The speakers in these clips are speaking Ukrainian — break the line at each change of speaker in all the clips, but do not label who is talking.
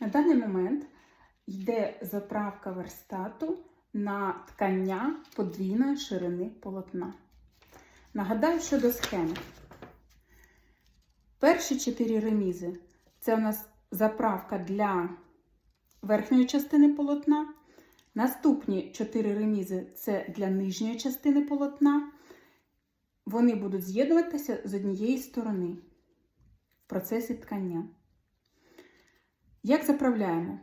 На даний момент йде заправка верстату на ткання подвійної ширини полотна. Нагадаю щодо схеми. Перші чотири ремізи це у нас заправка для верхньої частини полотна. Наступні чотири ремізи це для нижньої частини полотна. Вони будуть з'єднуватися з однієї сторони в процесі ткання. Як заправляємо?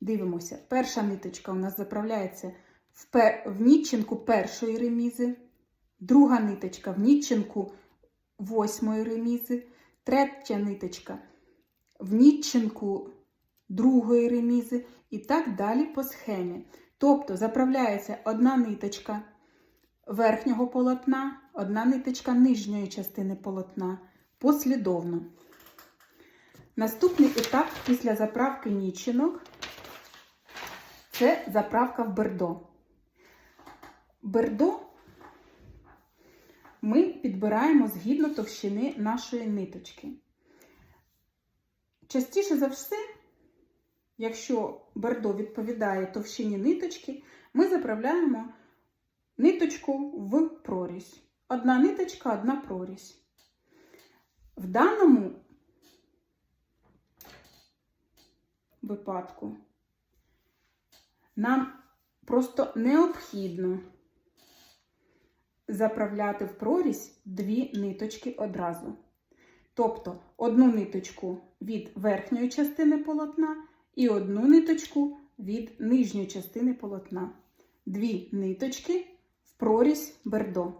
Дивимося, перша ниточка у нас заправляється в, пер... в нітчинку першої ремізи, друга ниточка в нітчинку восьмої ремізи, третя ниточка в нітчинку другої ремізи і так далі по схемі. Тобто заправляється одна ниточка верхнього полотна, одна ниточка нижньої частини полотна послідовно. Наступний етап після заправки нічинок це заправка в бердо. Бердо ми підбираємо згідно товщини нашої ниточки. Частіше за все, якщо бердо відповідає товщині ниточки, ми заправляємо ниточку в прорізь. Одна ниточка, одна прорізь. В даному випадку нам просто необхідно заправляти в прорізь дві ниточки одразу. Тобто одну ниточку від верхньої частини полотна і одну ниточку від нижньої частини полотна. Дві ниточки в прорізь бердо.